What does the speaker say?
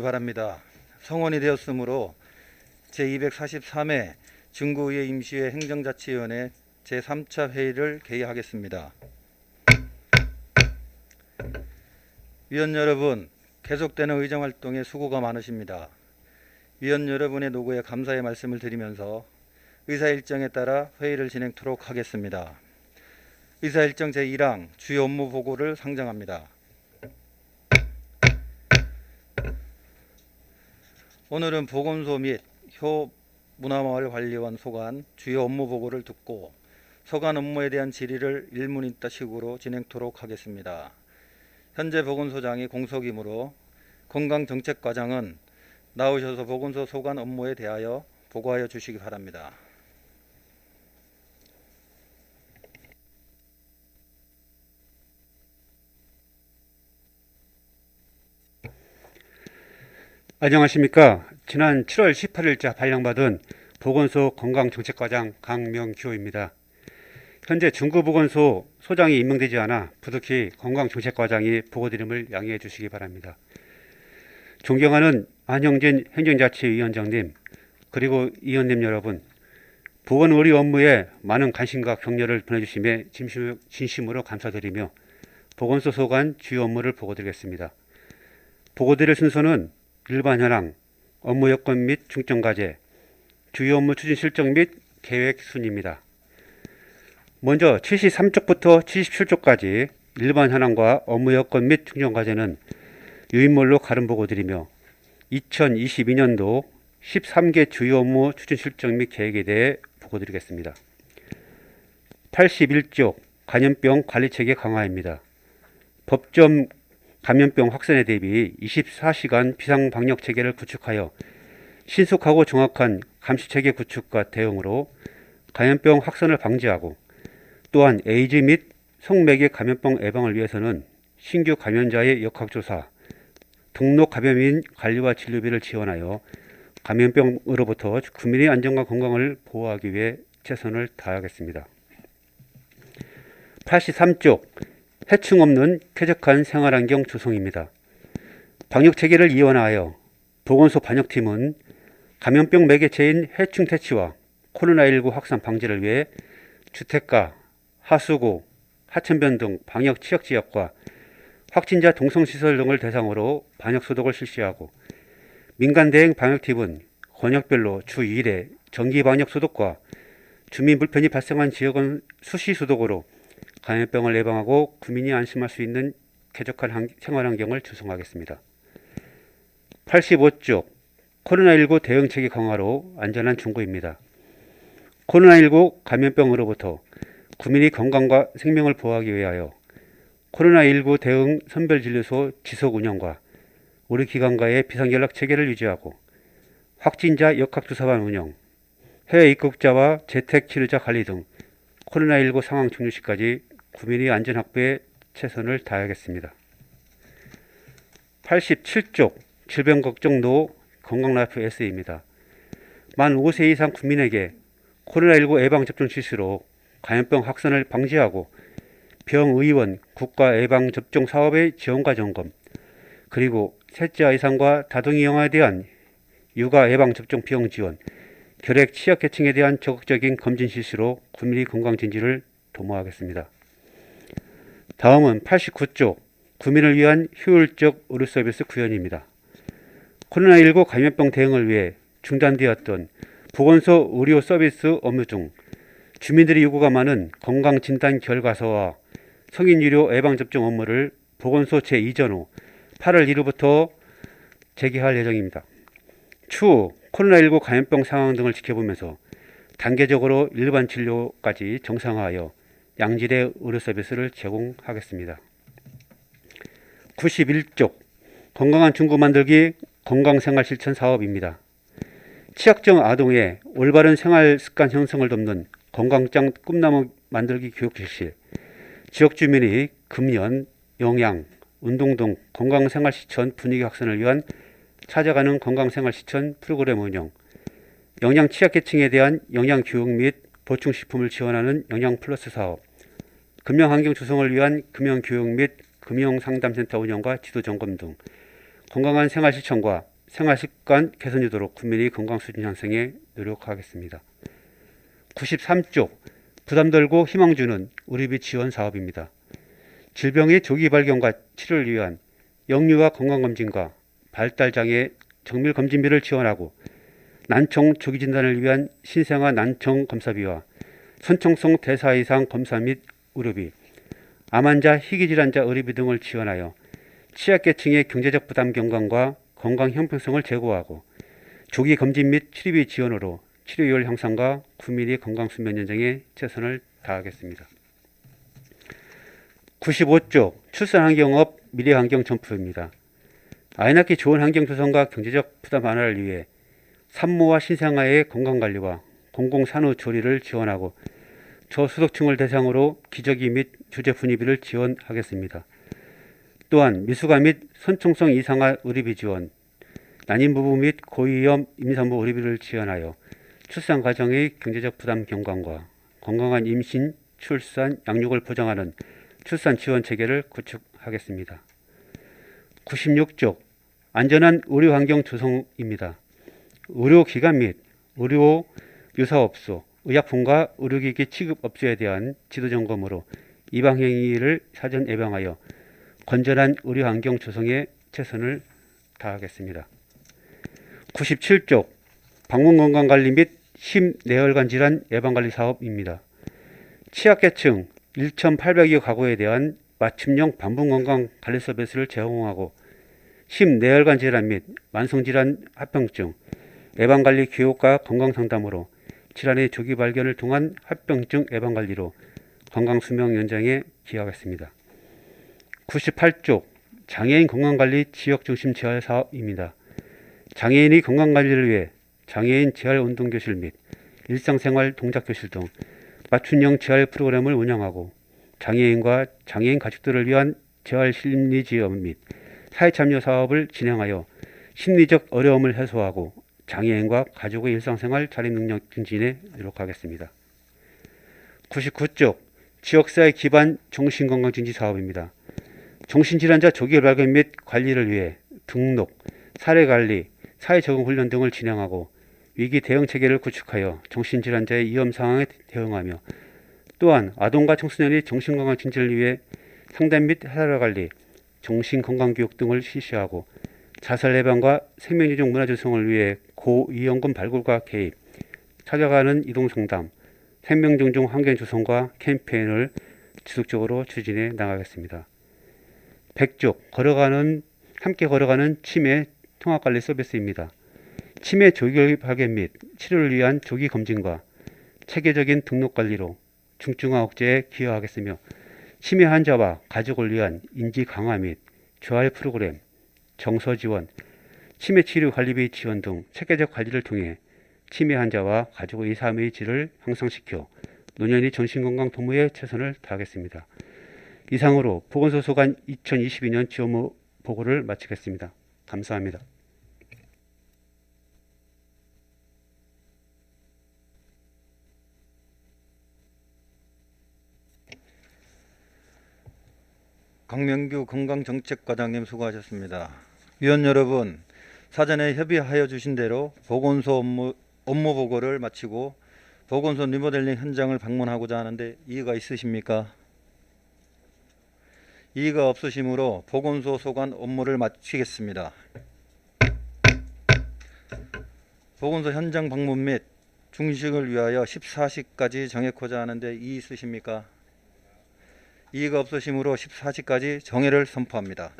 바랍니다. 성원이 되었으므로 제243회 중구의회 임시회 행정자치위원회 제3차 회의를 개의하겠습니다. 위원 여러분, 계속되는 의정활동에 수고가 많으십니다. 위원 여러분의 노고에 감사의 말씀을 드리면서 의사 일정에 따라 회의를 진행토록 하겠습니다. 의사 일정 제1항 주요 업무 보고를 상정합니다. 오늘은 보건소 및 효 문화마을 관리원 소관 주요 업무 보고를 듣고 소관 업무에 대한 질의를 일문일답식으로 진행토록 하겠습니다. 현재 보건소장이 공석이므로 건강정책과장은 나오셔서 보건소 소관 업무에 대하여 보고하여 주시기 바랍니다. 안녕하십니까. 지난 7월 18일자 발령받은 보건소 건강정책과장 강명규입니다. 현재 중구보건소 소장이 임명되지 않아 부득이 건강정책과장이 보고드림을 양해해 주시기 바랍니다. 존경하는 안영진 행정자치위원장님, 그리고 위원님 여러분, 보건의료 업무에 많은 관심과 격려를 보내주심에 진심- 진심으로 감사드리며 보건소 소관 주요 업무를 보고드리겠습니다. 보고드릴 순서는 일반 현황, 업무 여건 및 중점 과제, 주요 업무 추진 실정 및 계획 순입니다. 먼저 73쪽부터 77쪽까지 일반 현황과 업무 여건 및 중점 과제는 유인물로 가름 보고 드리며 2022년도 13개 주요 업무 추진 실정 및 계획에 대해 보고 드리겠습니다. 81쪽 감염병 관리 체계 강화입니다. 법점 감염병 확산에 대비 24시간 비상 방역 체계를 구축하여 신속하고 정확한 감시 체계 구축과 대응으로 감염병 확산을 방지하고 또한 에이즈 및 성매개 감염병 예방을 위해서는 신규 감염자의 역학조사, 등록 감염인 관리와 진료비를 지원하여 감염병으로부터 국민의 안전과 건강을 보호하기 위해 최선을 다하겠습니다. 83쪽 해충 없는 쾌적한 생활환경 조성입니다. 방역 체계를 이원하여 보건소 방역팀은 감염병 매개체인 해충 퇴치와 코로나19 확산 방지를 위해 주택가, 하수구, 하천변 등 방역 취약 지역과 확진자 동성 시설 등을 대상으로 방역 소독을 실시하고 민간 대행 방역팀은 권역별로 주 2회 정기 방역 소독과 주민 불편이 발생한 지역은 수시 소독으로 감염병을 예방하고 국민이 안심할 수 있는 쾌적한 환- 생활 환경을 조성하겠습니다. 85쪽 코로나19 대응 체계 강화로 안전한 중구입니다. 코로나19 감염병으로부터 국민의 건강과 생명을 보호하기 위하여 코로나19 대응 선별진료소 지속 운영과 우리 기관과의 비상연락 체계를 유지하고 확진자 역학조사반 운영, 해외 입국자와 재택 치료자 관리 등 코로나19 상황 종료 시까지 국민의 안전 확보에 최선을 다하겠습니다. 87쪽 질병 걱정도 건강라이프 S입니다. 만 5세 이상 국민에게 코로나19 예방접종 실시로 감염병 확산을 방지하고 병의원 국가 예방접종 사업의 지원과 점검 그리고 셋째 이상과 다둥이 영아에 대한 육아 예방접종 비용 지원 결핵 취약계층에 대한 적극적인 검진 실시로 국민의 건강 진지를 도모하겠습니다. 다음은 89쪽 국민을 위한 효율적 의료 서비스 구현입니다. 코로나19 감염병 대응을 위해 중단되었던 보건소 의료 서비스 업무 중 주민들이 요구가 많은 건강 진단 결과서와 성인 유료 예방 접종 업무를 보건소 제2전호 8월 1일부터 재개할 예정입니다. 추후 코로나19 감염병 상황 등을 지켜보면서 단계적으로 일반 진료까지 정상화하여 양질의 의료 서비스를 제공하겠습니다. 91쪽 건강한 중구 만들기 건강생활 실천 사업입니다. 취약정 아동의 올바른 생활 습관 형성을 돕는 건강장 꿈나무 만들기 교육 실시, 지역 주민이 금연, 영양, 운동 등 건강생활 실천 분위기 확산을 위한 찾아가는 건강생활 실천 프로그램 운영, 영양 취약계층에 대한 영양 교육 및 보충식품을 지원하는 영양 플러스 사업, 금융 환경 조성을 위한 금융 교육 및 금융 상담센터 운영과 지도 점검 등 건강한 생활 실천과 생활 습관 개선 유도록 국민의 건강 수준 향상에 노력하겠습니다. 93쪽 부담 덜고 희망 주는 의료비 지원 사업입니다. 질병의 조기 발견과 치료를 위한 영유아 건강검진과 발달장애 정밀 검진비를 지원하고 난청 조기 진단을 위한 신생아 난청 검사비와 선청성 대사 이상 검사 및 의료비, 암 환자, 희귀 질환자 의료비 등을 지원하여 취약계층의 경제적 부담 경감과 건강 형평성을 제고하고 조기 검진 및 치료비 지원으로 치료율 향상과 국민의 건강 수면 연장에 최선을 다하겠습니다. 95조 출산환경업 미래환경 점프입니다. 아이 낳기 좋은 환경 조성과 경제적 부담 완화를 위해 산모와 신생아의 건강관리와 공공산후 조리를 지원하고 저소득층을 대상으로 기저귀 및 주제 분위비를 지원하겠습니다. 또한 미숙아 및 선총성 이상화 의료비 지원, 난임 부부 및 고위험 임산부 의료비를 지원하여 출산 과정의 경제적 부담 경감과 건강한 임신, 출산, 양육을 보장하는 출산 지원 체계를 구축하겠습니다. 96쪽 안전한 의료 환경 조성입니다. 의료기관 및 의료 유사업소, 의약품과 의료기기 취급업소에 대한 지도 점검으로 이방 행위를 사전 예방하여 건전한 의료 환경 조성에 최선을 다하겠습니다. 97쪽 방문 건강 관리 및 심내혈관 질환 예방 관리 사업입니다. 취약계층 1,800여 가구에 대한 맞춤형 방문 건강 관리 서비스를 제공하고 심내혈관 질환 및 만성질환 합병증 예방 관리 교육과 건강 상담으로 질환의 조기 발견을 통한 합병증 예방 관리로 건강 수명 연장에 기여하겠습니다. 98쪽 장애인 건강관리 지역 중심 재활 사업입니다. 장애인의 건강관리를 위해 장애인 재활 운동 교실 및 일상생활 동작 교실 등 맞춤형 재활 프로그램을 운영하고 장애인과 장애인 가족들을 위한 재활 심리 지원 및 사회 참여 사업을 진행하여 심리적 어려움을 해소하고 장애인과 가족의 일상생활 자립 능력 증진에 노력하겠습니다. 99쪽 지역사회 기반 정신건강 증진 사업입니다. 정신질환자 조기 발견 및 관리를 위해 등록, 사례관리, 사회적응훈련 등을 진행하고 위기 대응 체계를 구축하여 정신질환자의 위험 상황에 대응하며 또한 아동과 청소년의 정신건강 증진을 위해 상담 및 사례관리, 정신건강교육 등을 실시하고 자살 예방과 생명유종 문화 조성을 위해 고위험군 발굴과 개입, 찾아가는 이동상담, 생명정종 환경 조성과 캠페인을 지속적으로 추진해 나가겠습니다. 100쪽 걸어가는 함께 걸어가는 치매 통합관리 서비스입니다. 치매 조기 발견 및 치료를 위한 조기 검진과 체계적인 등록 관리로 중증화 억제에 기여하겠으며 치매 환자와 가족을 위한 인지 강화 및 재활 프로그램, 정서 지원, 치매 치료 관리비 지원 등 체계적 관리를 통해 치매 환자와 가족 의 삶의 질을 향상시켜 노년의 정신건강 도모에 최선을 다하겠습니다. 이상으로 보건소 소관 2022년 지원무 보고를 마치겠습니다. 감사합니다. 강명규 건강정책과장님 수고하셨습니다. 위원 여러분, 사전에 협의하여 주신 대로 보건소 업무, 업무 보고를 마치고 보건소 리모델링 현장을 방문하고자 하는데 이의가 있으십니까? 이의가 없으시므로 보건소 소관 업무를 마치겠습니다. 보건소 현장 방문 및 중식을 위하여 14시까지 정해코자 하는데 이의 있으십니까? 이의가 없으시므로 14시까지 정회를 선포합니다.